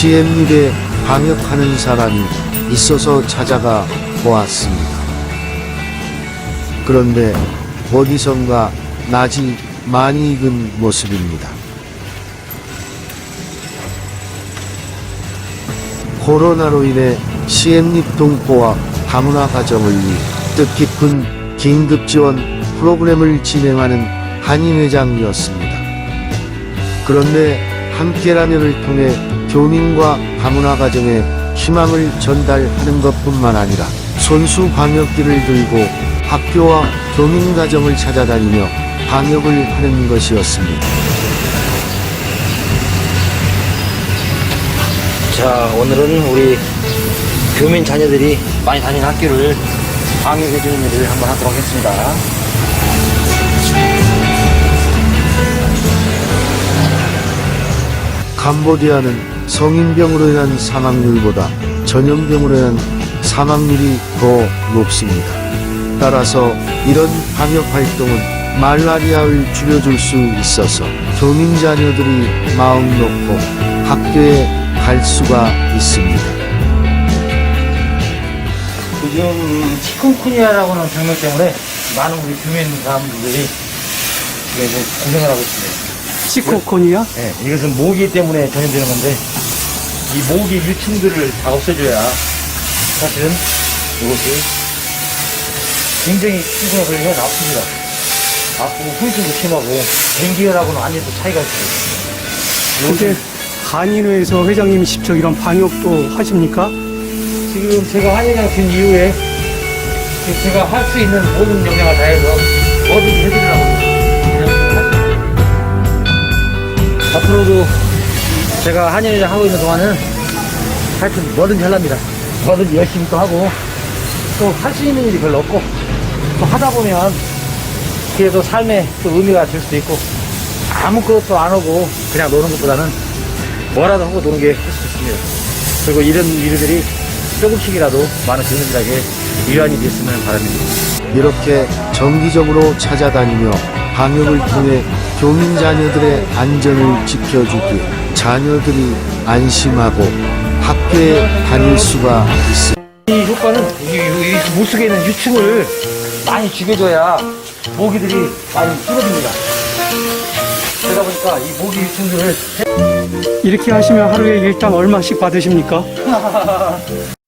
시엠립에 방역하는 사람이 있어서 찾아가 보았습니다. 그런데 어디선가 낯이 많이 익은 모습입니다. 코로나로 인해 시엠립 동포와 다문화 가정을 위해 뜻깊은 긴급 지원 프로그램을 진행하는 한인회장이었습니다. 그런데 함께라면을 통해 교민과 다문화 가정에 희망을 전달하는 것뿐만 아니라 손수 방역기를 들고 학교와 교민 가정을 찾아다니며 방역을 하는 것이었습니다. 자, 오늘은 우리 교민 자녀들이 많이 다니는 학교를 방역해주는 일을 한번 하도록 하겠습니다. 캄보디아는 성인병으로 인한 사망률보다 전염병으로 인한 사망률이 더 높습니다. 따라서 이런 방역 활동은 말라리아를 줄여줄 수 있어서 교민 자녀들이 마음 놓고 학교에 갈 수가 있습니다. 요즘 치kun쿠니아라고 하는 병명 때문에 많은 우리 교민 사람들이 이제 고생을 하고 있습니다. 시코코니아? 네, 이것은 모기 때문에 전염되는 건데 이 모기 유충들을 다 없애줘야 사실은 이것이 굉장히 피부에 걸리면 아픕니다. 아프고 후유증도 심하고 댕기열하고는 완전히 또 차이가 있어요. 근데 한인회에서 회장님이 직접 이런 방역도 하십니까? 지금 제가 한의장 된 이후에 제가 할 수 있는 모든 역량을 다해서 뭐든지 해드리려고 앞으로도 제가 한의장 하고 있는 동안은 하여튼 뭐든지 하랍니다. 뭐든지 열심히 또 하고 또 할 수 있는 일이 별로 없고 또 하다 보면 또 삶에 또 의미가 될 수도 있고 아무것도 안 하고 그냥 노는 것보다는 뭐라도 하고 노는 게 있습니다. 그리고 이런 일들이 조금씩이라도 많은 교민들에게 유한이 됐으면 바랍니다. 이렇게 정기적으로 찾아다니며 방역을 통해 교민 자녀들의 안전을 지켜주기 자녀들이 안심하고 학교에 다닐 수가 있습니다. 이 효과는 이, 이, 이 물속에 있는 유충을 많이 죽여줘야 모기들이 많이 줄어듭니다. 그러다 보니까 이 모기 유충들을 이렇게 하시면 하루에 일당 얼마씩 받으십니까?